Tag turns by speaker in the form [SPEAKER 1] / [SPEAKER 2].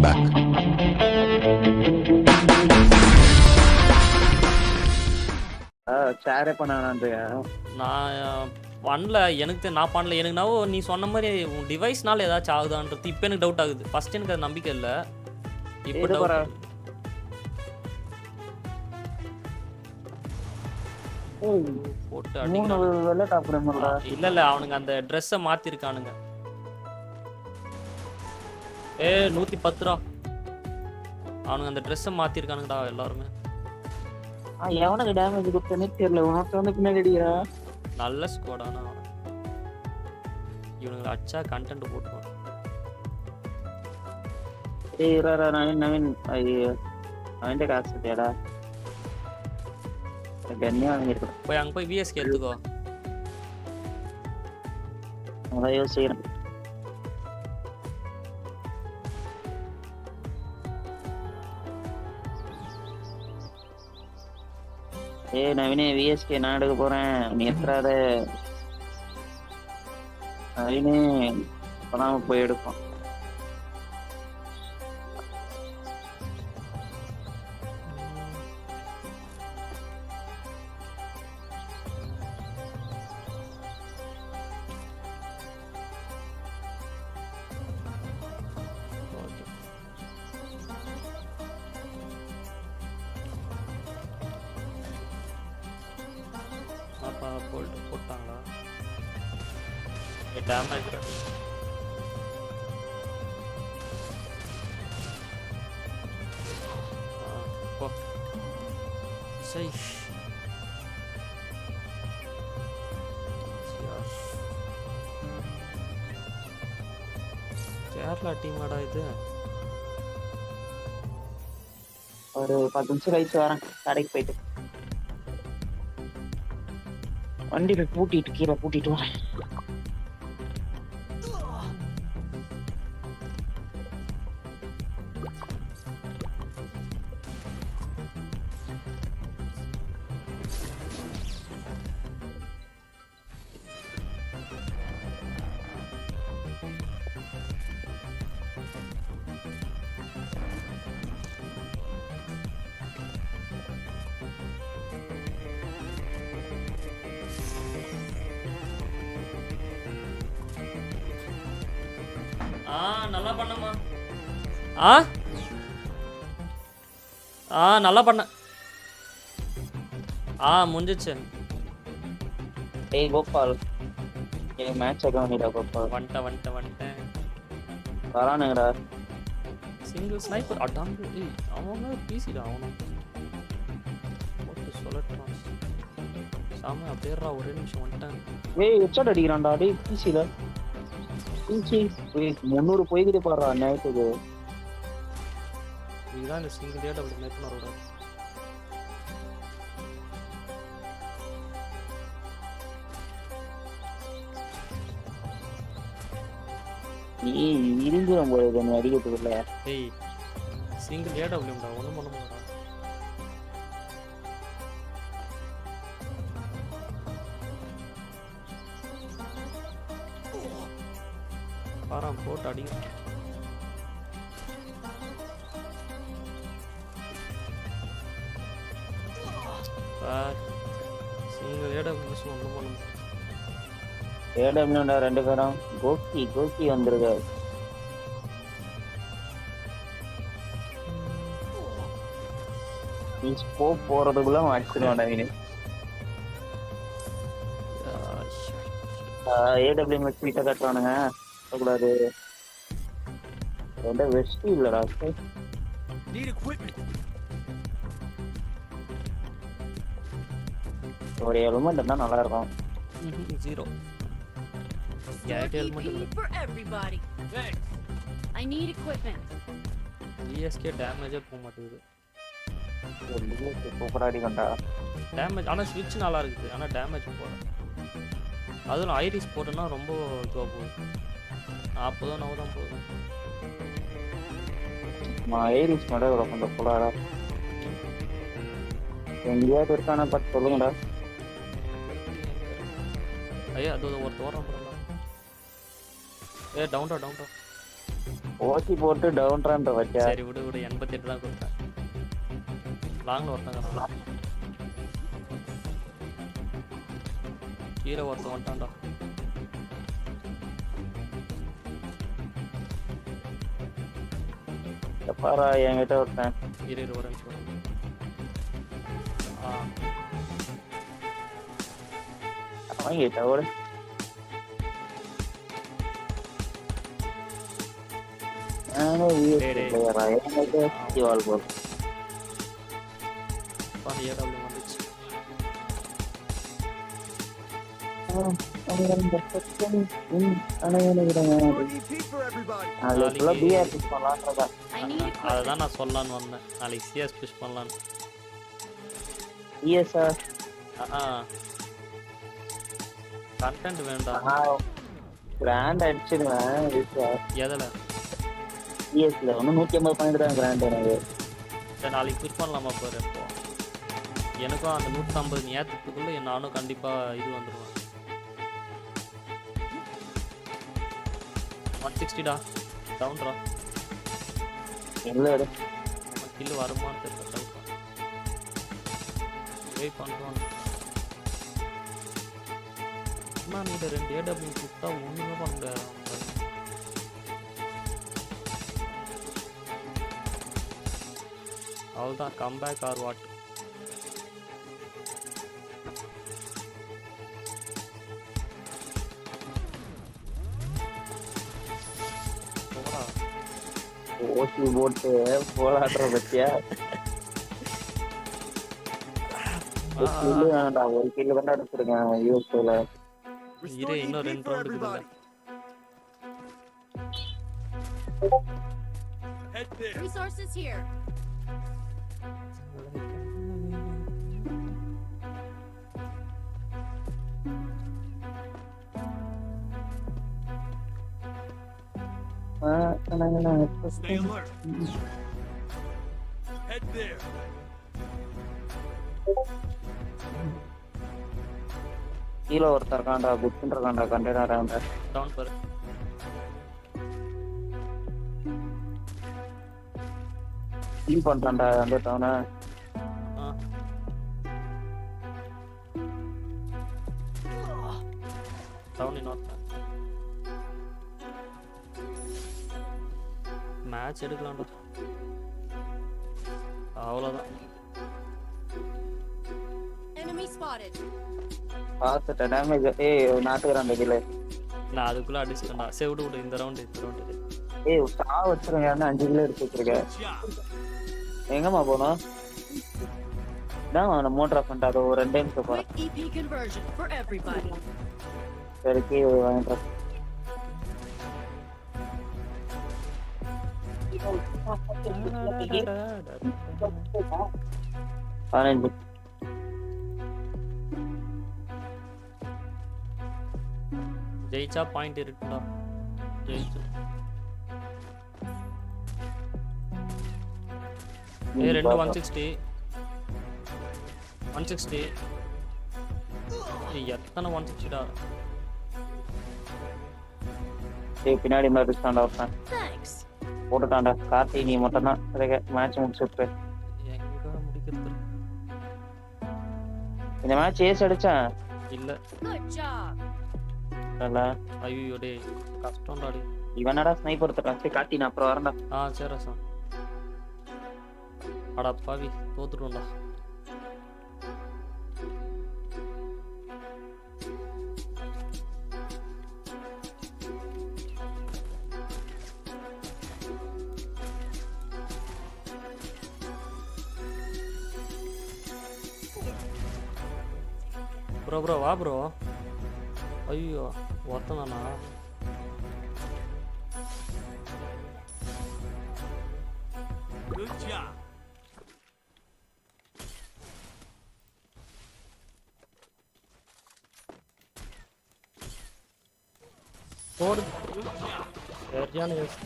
[SPEAKER 1] come back.
[SPEAKER 2] ஷேரே
[SPEAKER 3] நான் பண்ணல. எனக்கு நான் பண்ணல. எனக்கு நான் நீ சொன்ன மாதிரி உன் டிவைஸ்னால ஏதாச்சும் ஆகுதான்றது இப்போ எனக்கு டவுட் ஆகுது. ஃபர்ஸ்ட் எனக்கு அது நம்பிக்கை இல்லை. இப்போ doubt. போட்டு
[SPEAKER 2] மூணு
[SPEAKER 3] அடிக்கிறான். இல்ல இல்ல. அவனுங்க அந்த ட்ரெஸ்ஸை மாத்திருக்கானுங்க. ஏ நூத்தி பத்து ரூபா அவனுங்க அந்த ட்ரெஸ்ஸை மாத்திருக்கானுங்கடா எல்லாருமே.
[SPEAKER 2] எவனுக்கு டேமேஜ் கொடுத்தனே தெரியல. உனக்கு வந்து பின்னாடி அடிக்கிறா?
[SPEAKER 3] நல்ல ஸ்கோடானா இவனுங்களை அச்சா கண்டென்ட் போட்டுருவான்.
[SPEAKER 2] ஏய் இரா நவீன் நவீன். ஐயோ அவன்கிட்ட காசு இல்லையாடா கன்னியா வாங்கியிருக்கேன்
[SPEAKER 3] போய் அங்க போய் விஎஸ்கே எடுத்துக்கோ.
[SPEAKER 2] அதான் யோசிக்கிறேன். ஏ நவீனே விஎஸ்கே நான் எடுக்க போறேன். நீ எத்தராத நவீனே இப்பதான் போய்
[SPEAKER 3] எடுப்பான். அப்பா போல்ட் போட்டாங்களா டேமேஜ் போ. சை. கேரளா டீமாடா இது.
[SPEAKER 2] ஒரு பத்து நிமிஷம் கழிச்சு வரேன். கடைக்கு போயிட்டு. வண்டியில பூட்டிட்டு கீழே பூட்டிட்டு வரேன்.
[SPEAKER 3] நல்லா பண்ணம்மா. ஆ? ஆ நல்லா பண்ண. ஆ முடிஞ்சிச்சு.
[SPEAKER 2] ஏய் கோபால். ஏய் மேட்ச் கவனிடா கோபால்?
[SPEAKER 3] வந்துட்டேன் வந்துட்டேன் வந்துட்டேன்.
[SPEAKER 2] வரானுங்கடா.
[SPEAKER 3] சிங்கிள் ஸ்னைப்பர் அட்டாங்க ஏய் அவன் பிசிடா அவனும் போட்டு சொல்லட்டான் சாமி அப்படியேறா ஒரே நிமிஷம் வந்துட்டேன்.
[SPEAKER 2] ஏய் ஹெட்ஷாட் அடிக்கிறான்டா. டேய் பிசில முந்நூறு போய்கிட்டே பாடுறா நேரத்துக்கு.
[SPEAKER 3] இதுதான் இந்த சிங்கிள் டேட் அப்படி மேற்கொள்ள
[SPEAKER 2] ஏய் இருந்துரும் போகுது நீ அடிக்கிறதுக்குள்ள.
[SPEAKER 3] ஏய் சிங்கிள் ஏடபிள்யூம்டா ஒன்றும் பண்ண முடியாடா பாராம் போட்டு ஒன்றும் பண்ண முடியாது.
[SPEAKER 2] ஏடபிள்யூடா ரெண்டு பேரும். கோக்கி கோக்கி வந்துருக்க. நீ போ போறதுக்குள்ள அடிச்சிருவான்டா நீ ஏடபிள்யூ மேட்ச் வீட்டை கட்டுறானுங்க கூடாது. ரெண்டு வெஸ்ட் இல்லடா. ஒரு ஹெல்மெட் இருந்தா நல்லா இருக்கும்
[SPEAKER 3] ஜீரோ.
[SPEAKER 4] I need equipment.
[SPEAKER 3] போக மாட்டேங்குது.
[SPEAKER 2] சூப்பரா அடிக்கண்டா
[SPEAKER 3] டேமேஜ் ஆனால் ஸ்விட்ச் நல்லா இருக்குது. ஆனால் டேமேஜ் போகல அதுவும் ஐரிஸ் போட்டோன்னா ரொம்ப இதுவாக போகுது. நாற்பதோ நவ தான்
[SPEAKER 2] நான் ஏரிஸ் மேடம் இவ்வளோ கொஞ்சம் புலாடா எங்கேயாவது இருக்கானா பார்த்து சொல்லுங்கடா.
[SPEAKER 3] ஐயா அது ஒருத்தர் ஓரம் போடலாம் ஏ டவுன்டா டவுன்டா
[SPEAKER 2] ஓசி போட்டு டவுன்றான்ற வச்சா
[SPEAKER 3] சரி விடு விடு. எண்பத்தெட்டு தான் கொடுத்தேன். லாங்கில் ஒருத்தங்க கீழே ஒருத்தன் வந்துட்டான்டா.
[SPEAKER 2] பாரா என்கிட்ட ஒருத்தன்
[SPEAKER 3] இரு இரு ஒரு நிமிஷம் இரு. தான் நான் சொல்லலான்னு வந்தேன். நாளைக்கு சிஎஸ் புஷ் பண்ணலான்னு
[SPEAKER 2] பிஎஸ்ஆ
[SPEAKER 3] ஆ கண்டென்ட் வேண்டாம்.
[SPEAKER 2] கிராண்ட் அடிச்சிடுவேன்
[SPEAKER 3] எதில்?
[SPEAKER 2] பிஎஸ்ல ஒன்றும் நூற்றி ஐம்பது பாயிண்ட் தான் கிராண்ட் எனக்கு.
[SPEAKER 3] சரி நாளைக்கு புஷ் பண்ணலாமா பாரு எனக்கும் அந்த நூற்றம்பது நேரத்துக்குள்ளே நானும் கண்டிப்பாக இது வந்துடுவேன் ஒன் சிக்ஸ்டிடா டவுன்ரா.
[SPEAKER 2] இல்லை
[SPEAKER 3] கில்லு வருமான்னு தெரியல டவுன் வெயிட் பண்ணுறோம் அண்ணா நீ ரெண்டு ஏடபிள்யூ கொடுத்தா ஒன்றுமே பண்ண முடியாது அவ்வளோதான் கம்பேக் ஆர் வாட்
[SPEAKER 2] ஓசி போட்டு போலாடுற பத்தியா? ஒரு கில்லு தானே எடுத்துருக்கேன் யூஎஸ்ல
[SPEAKER 3] இரு இன்னும் ரெண்டு round
[SPEAKER 4] Resources here.
[SPEAKER 1] Stay alert. Head there.
[SPEAKER 2] கீழே ஒருத்தர் இருக்கான்டா புக்குன்னு இருக்கான்டா கண்டெய்னர்
[SPEAKER 3] டவுன் பாரு
[SPEAKER 2] ஃபீல் பண்றான்டா அந்த டவுனை
[SPEAKER 3] மேட்ச் எடுக்கலாம்டா. அவ்வளோதான்
[SPEAKER 4] Enemy spotted.
[SPEAKER 2] பார்த்துட்டேன் டேமேஜ் ஏய் நாட்டுக்கிறான் கீழே
[SPEAKER 3] நான் அதுக்குள்ளே அடிச்சிட்டேன்டா. சரி விடு விடு இந்த ரவுண்டு இந்த ரவுண்டு
[SPEAKER 2] ஏய் ஸ்டா வச்சிருங்க அஞ்சு கிலோ எடுத்து வச்சிருக்கேன். எங்கம்மா போனோம்? தான் மோட்டர் ஆஃப் பண்ணிட்டு அது ஒரு ரெண்டு நிமிஷம் போகிறேன்
[SPEAKER 4] everybody.
[SPEAKER 2] சரி கீ வாங்கிட்டு பதினஞ்சு
[SPEAKER 3] ஜெயிச்சா பாயிண்ட் இருக்குடா. ஜெயிச்சு. ஏ ரெண்டு ஒன் சிக்ஸ்டி ஒன் சிக்ஸ்டி எத்தனை ஒன் சிக்ஸ்டிடா
[SPEAKER 2] பின்னாடி மாதிரி ஒருத்தன்.
[SPEAKER 4] Thanks.
[SPEAKER 2] போட்டுட்டான்டா. கார்த்தி நீ மட்டும் தான் மேட்ச் முடிச்சு விட்டு இந்த மேட்ச் ஏஸ் அடிச்சேன்
[SPEAKER 3] இல்ல.
[SPEAKER 2] இல்ல
[SPEAKER 3] ஐயோ டே கஷ்டம்டா டே
[SPEAKER 2] இவனடா ஸ்னைப்பர் தரான் சரி கார்த்தி நான் அப்புறம் வரேன்டா.
[SPEAKER 3] ஆ சரி சார் அடா பாவி தோத்துட்டோம்டா. ப்ரோ ப்ரோ வா ப்ரோ ஐயோ ஒருத்தனாண்ணா
[SPEAKER 1] Good job.
[SPEAKER 3] போடு
[SPEAKER 1] Good job.
[SPEAKER 3] சரியான யோசி